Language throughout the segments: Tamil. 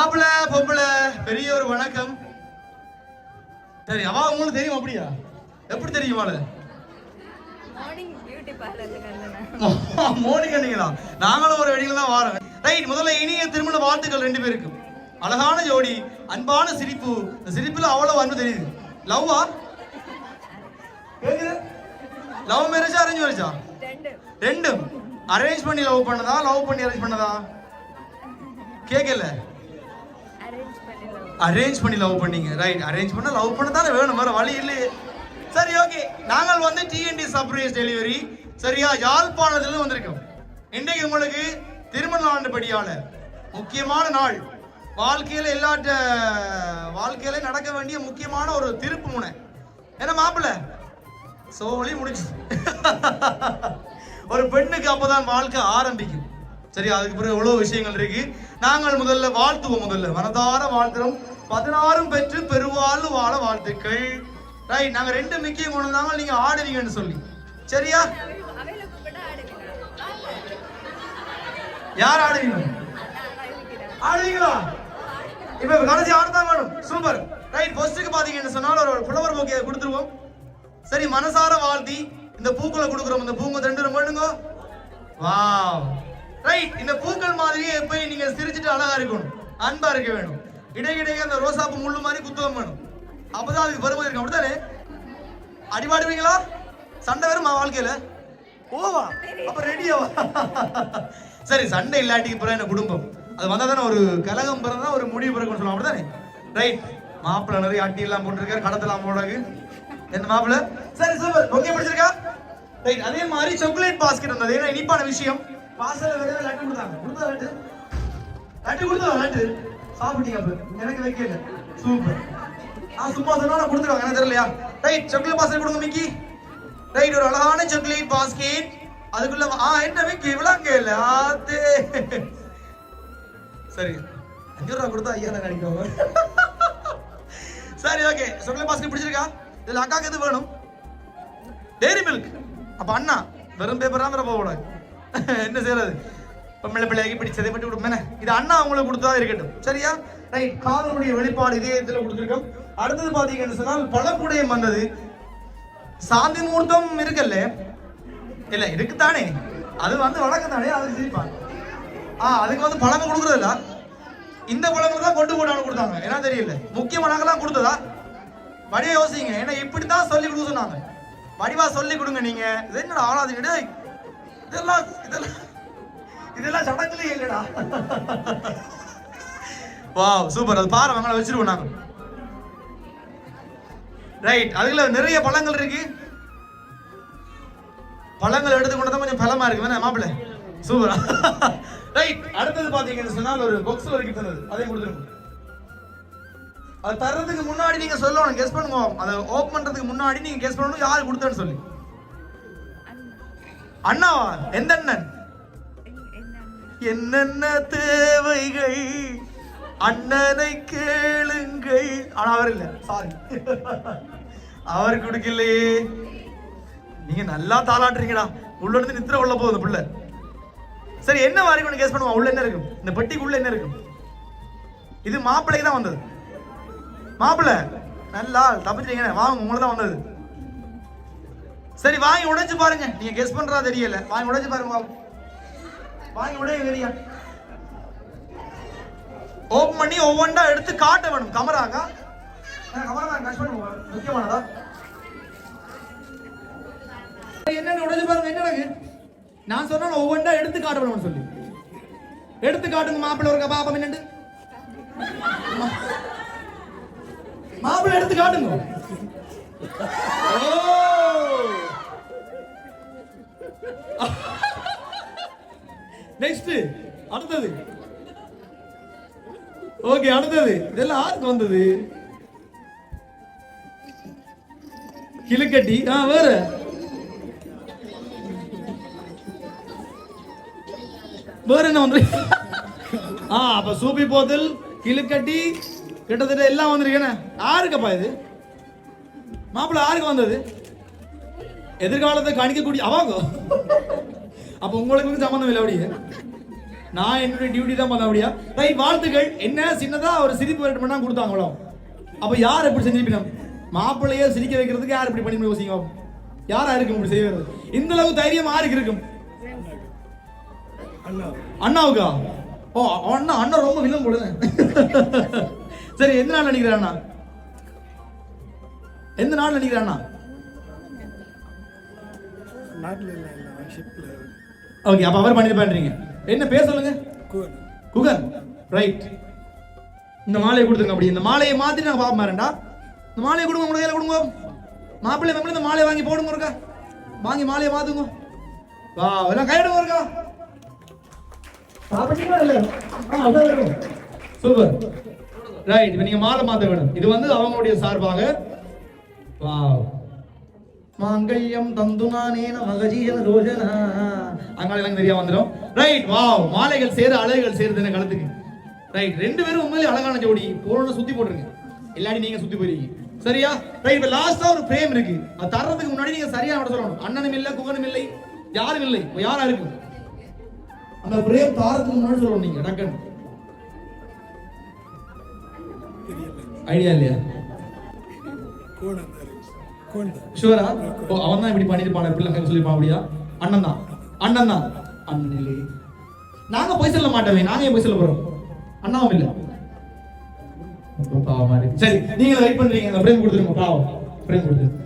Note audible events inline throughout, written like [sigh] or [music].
பொம்பளை பெரிய ஒரு வணக்கம். சரி அவ உங்களுக்கு தெரியும் அப்படியா? எப்படி தெரியும் அவளை மார்னிங் நீங்களா நாங்களும் ஒரு வெடியில தான் வாரோம். ரைட் முதல்ல இனிய திருமண வாழ்த்துக்கள் ரெண்டு பேருக்கும். அழகான ஜோடி அன்பான சிரிப்பு. இந்த சிரிப்புல அவ்வளவு அன்பு தெரியுது. லவ்வா லவ் மேரேஜா அரேஞ்ச் மேரேஜா ரெண்டு. ரெண்டும். அரேஞ்ச் பண்ணி லவ் பண்ணதா லவ் பண்ணி அரேஞ்ச் பண்ணதா? கேக்கல. அரேஞ்ச் பண்ணி லவ் பண்ணீங்க. ரைட் அரேஞ்ச் பண்ண லவ் பண்ண தானே வேணும். வேற வழி இல்லையே. சரி ஓகே நாங்கள் வந்து டிஎன்டி சர்ப்ரைஸ் டெலிவரி சரியா? யாழ்ப்பாணத்துல வந்திருக்கோம். இன்றைக்கு உங்களுக்கு திருமண ஆண்டுபடியால முக்கியமான நாள். வாழ்க்கையில எல்லாட்ட வாழ்க்கையில நடக்க வேண்டிய முக்கியமான ஒரு திருப்பு முனை. என்ன மாப்பிள்ள? சோழி முடிச்சு [laughs] ஒரு பெண்ணுக்கு அப்பதான் வாழ்க்கை ஆரம்பிக்கும். சரி அதுக்கு பிறகு எவ்வளவு விஷயங்கள் இருக்கு. நாங்கள் முதல்ல வாழ்த்துவோம் முதல்ல. மனதார வாழ்த்துறோம். பதினாறும் பெற்று பெருவாழ்வு வாழ வாழ்த்துக்கள். ரைட் நாங்க ரெண்டு முக்கியம் கொண்டு தாங்க நீங்க ஆடுவீங்கன்னு சொல்லி. சரியா? யார் ஆடுவீங்க? ஆடுவீங்களா? இப்ப கடைசி ஆடுதான் வேணும். சூப்பர் ரைட் ஃபர்ஸ்ட்டுக்கு பாத்தீங்கன்னு சொன்னால் ஒரு புலவர் போக்கியை கொடுத்துருவோம். சரி மனசார வாழ்த்தி இந்த பூக்களை கொடுக்குறோம். இந்த பூங்க ரெண்டு பண்ணுங்க வாவ் ரைட் இந்த பூக்கள் மாதிரியே போய் நீங்க சிரிச்சிட்டு அழகா இருக்கணும். அன்பா இருக்க வேணும். இடையிடையே அந்த ரோசாப்பு முள்ளு மாதிரி குத்துவம் வேணும். அப்பதான் அதுக்கு பெருமை இருக்கும் அப்படித்தானே அடிபாடுவீங்களா? சண்டை வருமா வாழ்க்கையில. ஓவா அப்ப ரெடியாவா [laughs] சரி சண்டை இல்லாட்டிக்கு பிறகு என்ன குடும்பம்? அது வந்தா தானே ஒரு கலகம் பிறந்தா ஒரு முடிவு பிறகுன்னு சொல்லுவாங்க அப்படிதானே ரைட் மாப்பிள்ள நிறைய அட்டி எல்லாம் போட்டிருக்காரு கடத்தலாம் போடாது என்ன மாப்பிள்ள? சரி சூப்பர் ஓகே பிடிச்சிருக்கா ரைட் அதே மாதிரி சாக்லேட் பாஸ்கெட் வந்தது. ஏன்னா இனிப்பான விஷயம். வாசல்ல வேற லட்டு கொடுத்தாங்க. கொடுத்தா லட்டு? லட்டு கொடுத்தா லட்டு? சாப்பிட்டீங்க அப்ப. எனக்கு வைக்கல. சூப்பர். ஆ சும்மா சொன்னா கொடுத்துருவாங்க எனக்கு தெரியலையா? ரைட் சாக்லேட் பாஸ்கெட் கொடுங்க மிக்கி ரைட் ஒரு அழகான சாக்லேட் பாஸ்கெட் அதுக்குள்ள ஆ என்ன மிக்கி விளாங்க இல்ல ஆத்தே சரி. அஞ்சு ரூபா கொடுத்தா ஐயா தான் கிடைக்கும் சரி ஓகே சாக்லேட் பாஸ்கெட் பிடிச்சிருக்கா? இதுல அக்காக்கு எது வேணும்? டெய்ரி மில்க் அப்ப அண்ணா வெறும் பேப்பரா வேற போக கூடாது என்ன செய்யறது? பொம்பளை பிள்ளைக்கு பிடிச்சதை மட்டும் கொடுப்பேன் இது அண்ணா அவங்களுக்கு கொடுத்தா இருக்கட்டும். சரியா? ரைட் காதலுடைய வெளிப்பாடு இதே கொடுத்துருக்கோம். அடுத்தது பார்த்தீங்கன்னு சொன்னால் பழக்குடையம் வந்தது. சாந்தி முகூர்த்தம் இருக்குல்ல? இல்ல இருக்குத்தானே. அது வந்து வழக்கம் தானே அதுக்கு சிரிப்பாங்க. ஆ அதுக்கு வந்து பழம் கொடுக்குறது இல்ல இந்த பழக்கம் தான் கொண்டு போடாமல் கொடுத்தாங்க. ஏன்னா தெரியல? முக்கியமானங்களாம் கொடுத்ததா? வடிவா யோசிங்க. ஏன்னா இப்படி தான் சொல்லி கொடுக்க சொன்னாங்க. வடிவா சொல்லி கொடுங்க நீங்க. இது என்னடா ஆளாது இதெல்லாம் இதெல்லாம் இதெல்லாம் சடங்குலயே இல்லடா. Wow super. அது பாரு அவங்கள வச்சிருவோம் நாங்க. ரைட் அதுல நிறைய பழங்கள் இருக்கு. பழங்கள் எடுத்து கொண்டு தான் கொஞ்சம் பலமா இருக்கு. வேணா மாப்பிள்ள. சூப்பர். ரைட் அடுத்தது பாத்தீங்கன்னு சொன்னால் ஒரு பாக்ஸ்ல வரைக்கும் தந்தது அதையும் கொடுத்துருங்க. அது தர்றதுக்கு முன்னாடி நீங்க சொல்லணும். கெஸ் பண்ணுங்க. அதை ஓப்பன் பண்றதுக்கு முன்னாடி நீங்க கெஸ் பண்ணணும். யார் கொடுத்தான்னு சொல்லி. அண்ணாவா? எந்த அண்ணன் என்னென்ன தேவைகள்? அண்ணனை கேளுங்கள். ஆனா அவர் இல்ல. சாரி அவர் கொடுக்கலையே. நீங்க நல்லா தாளாட்டுறீங்கடா. உள்ள இருந்து நித்திர உள்ள போகுது புள்ள. சரி என்ன வரைக்கும் ஒன்று கேஸ் பண்ணுவோம்? உள்ள என்ன இருக்கும்? இந்த பெட்டிக்குள்ள என்ன இருக்கும்? இது மாப்பிள்ளைக்கு தான் வந்தது. மாப்பிள்ளை நல்லா தப்பிச்சிட்டீங்க வாங்க உங்களை தான் வந்தது. சரி வாங்கி உடைச்சு பாருங்க. நீங்க கெஸ் பண்றதா தெரியல. வாங்கி உடைச்சு பாருங்க பாபு வாங்கி உடைய தெரியா ஓபன் பண்ணி ஒவ்வொன்றா எடுத்து காட்ட வேணும். கமராங்க கமரா கஷ் முக்கியமானதா? என்னன்னு உடைச்சு பாருங்க என்ன நான் சொன்ன ஒவ்வொன்றா எடுத்து காட்ட வேணும்னு சொல்லி. எடுத்து காட்டுங்க மாப்பிள்ளை ஒரு பாப்பா என்னண்டு? மாப்பிள்ளை எடுத்து காட்டுங்க. ஓகே அடுத்தது. இதெல்லாம் யாருக்கு வந்தது. கிளுக்கட்டி ஆ வேற. வேற என்ன வந்து ஆ அப்ப சூப்பி போத்தல் கிளுக்கட்டி கிட்டத்தட்ட எல்லாம் வந்திருக்கேனே யாருக்கப்பா இது. மாப்பிள்ளை யாருக்கு வந்தது. எதிர்காலத்தை கணிக்கக்கூடிய அவங்க. அப்ப உங்களுக்கு வந்து சம்மந்தம் இல்லை அப்படியே. நான் என்னுடைய டியூட்டி தான் பண்ண முடியா ரைட் வாழ்த்துக்கள். என்ன சின்னதா ஒரு சிரிப்பு வரட்டு பண்ணா கொடுத்தாங்களோ. அப்ப யார் எப்படி செஞ்சிருப்பீங்க? மாப்பிள்ளைய சிரிக்க வைக்கிறதுக்கு யார் இப்படி பண்ணி யோசிங்க யாரா இருக்கும் இப்படி செய்வது இந்த அளவுக்கு தைரியம் யாருக்கு இருக்கும்? அண்ணாவுக்கா? ஓ அண்ணா அண்ணா ரொம்ப வில்லம் போடுங்க [laughs] சரி எந்த நாள் நினைக்கிறேன் அண்ணா? எந்த நாள் நினைக்கிறேன் அண்ணா? ஓகே அப்ப அவர் பண்ணி பண்றீங்க என்ன பேர் சொல்லுங்க? குகன். ரைட் இந்த மாலையை கொடுத்துருங்க அப்படி. இந்த மாலையை மாத்தி நாங்க பாப்போம் பாருண்டா இந்த மாலையை கொடுங்க உங்க கையில கொடுங்க. மாப்பிள்ளை மாப்பிள்ளை இந்த மாலையை வாங்கி போடுங்க இருக்கா வாங்கி மாலையை மாத்துங்க. வா எல்லாம் கையிடுங்க இருக்கா சூப்பர் ரைட் இப்போ நீங்க மாலை மாத்த வேணும். இது வந்து அவங்களுடைய சார்பாக. வாவ் மாங்கல்யம் தந்துனானேன மகஜீன ரோஜனா. அங்கால எல்லாம் தெரியாம வந்துடும் ரைட் வாவ் மாலைகள் சேர அழகுகள் சேருது என்ன கழுத்துக்கு. ரைட் ரெண்டு பேரும் உண்மையிலே அழகான ஜோடி. போன சுத்தி போட்டுருங்க. இல்லாட்டி நீங்க சுத்தி போயிருக்கீங்க சரியா? ரைட் இப்ப லாஸ்டா ஒரு பிரேம் இருக்கு. அது தர்றதுக்கு முன்னாடி நீங்க சரியா அவட சொல்லணும். அண்ணனும் இல்ல குகனும் இல்லை யாரும் இல்லை. இப்போ யாரா இருக்கு? அந்த பிரேம் தாரத்துக்கு முன்னாடி சொல்லணும் நீங்க டக்குன்னு ஐடியா இல்லையா? கூட ஷுவரா ah? ஓ அவன் தான் இப்படி பண்ணிருப்பான் பிள்ளை சொல்லிருப்பான் அப்படியா? அண்ணன் தான் அண்ணன் தான் அண்ணனிலே நாங்க போய் சொல்ல மாட்டோமே நாங்க ஏன் போய் சொல்ல போறோம்? அண்ணாவும் இல்ல. ரொம்ப சரி நீங்க வெயிட் பண்றீங்க. அந்த பிரேம் கொடுத்துருங்க பாவம். பிரேம் கொடுத்துருங்க.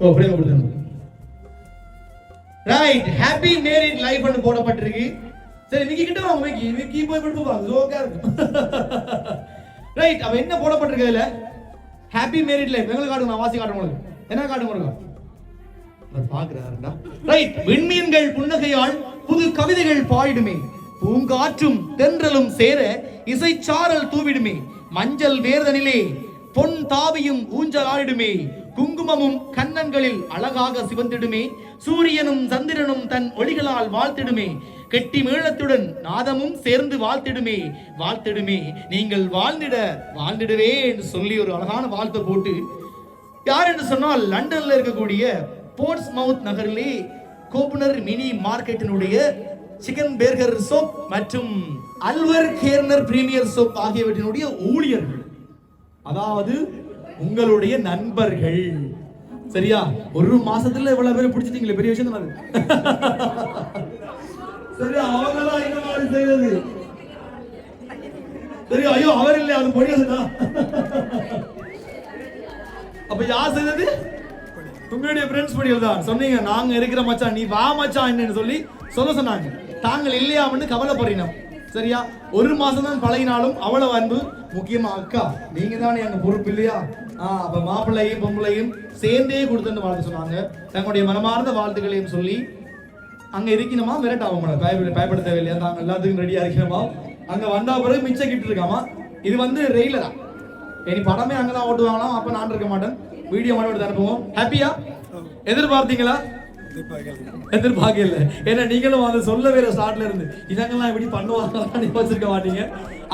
ஓ பிரேம் கொடுத்துருங்க. ரைட் ஹாப்பி மேரிட் லைஃப் னு போடப்பட்டிருக்கு. சரி விக்கி கிட்ட வாங்க விக்கி. விக்கி போய் படுப்பு பாங்க ஜோக்கா இருக்கு ரைட் அவ என்ன போடப்பட்டிருக்கு இதுல ஹாப்பி மேரிட் லைஃப் எங்களுக்கு காட்டுங்க நான் வாசி காட்டுறேன் உங்களுக்கு. என்ன காட்டுங்க உங்களுக்கு ரைட் விண்மீன்கள் புன்னகையால் புது கவிதைகள் பாயிடுமே பூங்காற்றும் தென்றலும் சேர இசைச்சாரல் தூவிடுமே. மஞ்சள் வேர்தனிலே பொன் தாவியும் ஊஞ்சல் ஆடிடுமே. குங்குமமும் கண்ணன்களில் அழகாக சிவந்திடுமே. சூரியனும் சந்திரனும் தன் ஒளிகளால் வாழ்த்திடுமே. கெட்டி மேளத்துடன் நாதமும் சேர்ந்து வாழ்த்திடுமே வாழ்த்திடுமே. நீங்கள் வாழ்ந்திட வாழ்ந்திடுவே என்று சொல்லி ஒரு அழகான வாழ்த்தை போட்டு யார் என்று சொன்னால் லண்டன்ல இருக்கக்கூடிய போர்ட்ஸ் மவுத் நகரிலே கோபுனர் மினி மார்க்கெட்டினுடைய சிக்கன் பேர்கர் சோப் மற்றும் அல்வர் கேர்னர் பிரீமியர் சோப் ஆகியவற்றினுடைய ஊழியர்கள். அதாவது உங்களுடைய நண்பர்கள். சரியா? ஒரு மாசத்துல இவ்வளவு பேர் பிடிச்சிட்டீங்களே? பெரிய விஷயம் [laughs] சரி சரியா அவங்க தான் இந்த மாதிரி செய்யறது சரி ஐயோ அவர் இல்லை அது பொடியதுடா. அப்ப யார் செய்தது? உங்களுடைய ஃப்ரெண்ட்ஸ் படிகள் தான். சொன்னீங்க நாங்க இருக்கிற மச்சான் நீ வா மச்சான் என்னன்னு சொல்லி சொல்ல சொன்னாங்க. தாங்கள் இல்லையாமன்னு கவலைப்படுறீங்க. சரியா? ஒரு மாசம் தான் பழகினாலும் அவ்வளவு அன்பு. முக்கியமா அக்கா நீங்க தானே எங்க பொறுப்பு இல்லையா? ஆஹ் அப்ப மாப்பிள்ளையும் பொம்பளையும் சேர்ந்தே கொடுத்துன்னு வாழ்த்து சொன்னாங்க. தங்களுடைய மனமார்ந்த வாழ்த்துக்களையும் சொல்லி அங்க இருக்கணுமா மிரட் ஆகும் பயப்பட பயப்பட தேவையில்லையா? நாங்க எல்லாத்துக்கும் ரெடியா இருக்கணுமா அங்க வந்தா பிறகு மிச்ச கிட்டு இருக்காமா? இது வந்து ரெயிலரா இனி படமே அங்கதான் ஓட்டுவாங்களாம். அப்ப நான் இருக்க மாட்டேன். வீடியோ மட்டும் எடுத்து அனுப்புவோம். ஹாப்பியா எதிர்பார்த்தீங்களா? எதிர்பார்க்க இல்லை. ஏன்னா நீங்களும் அதை சொல்ல வேற ஸ்டார்ட்ல இருந்து. இவங்கெல்லாம் இப்படி பண்ணுவாங்களான்னு யோசிச்சிருக்க மாட்டீங்க.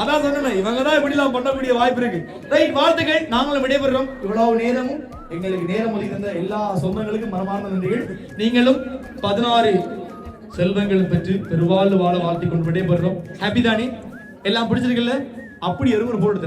அதான் சொன்னேன் இவங்க தான் இப்படிலாம் பண்ணக்கூடிய வாய்ப்பு இருக்கு. ரைட் வாழ்த்துக்கள். நாங்களும் விடைபெறுறோம் இவ்வளவு நேரமும் எங்களுக்கு நேரம் ஒதுக்கி தந்த எல்லா சொந்தங்களுக்கும் மனமார்ந்த நன்றிகள். நீங்களும் பதினாறு செல்வங்கள் பெற்று பெருவாழ்வு வாழ வாழ்த்தி கொண்டு விடைபெறுறோம் ஹாப்பி தானே? எல்லாம் பிடிச்சிருக்குல்ல? அப்படி எருமை போட்டு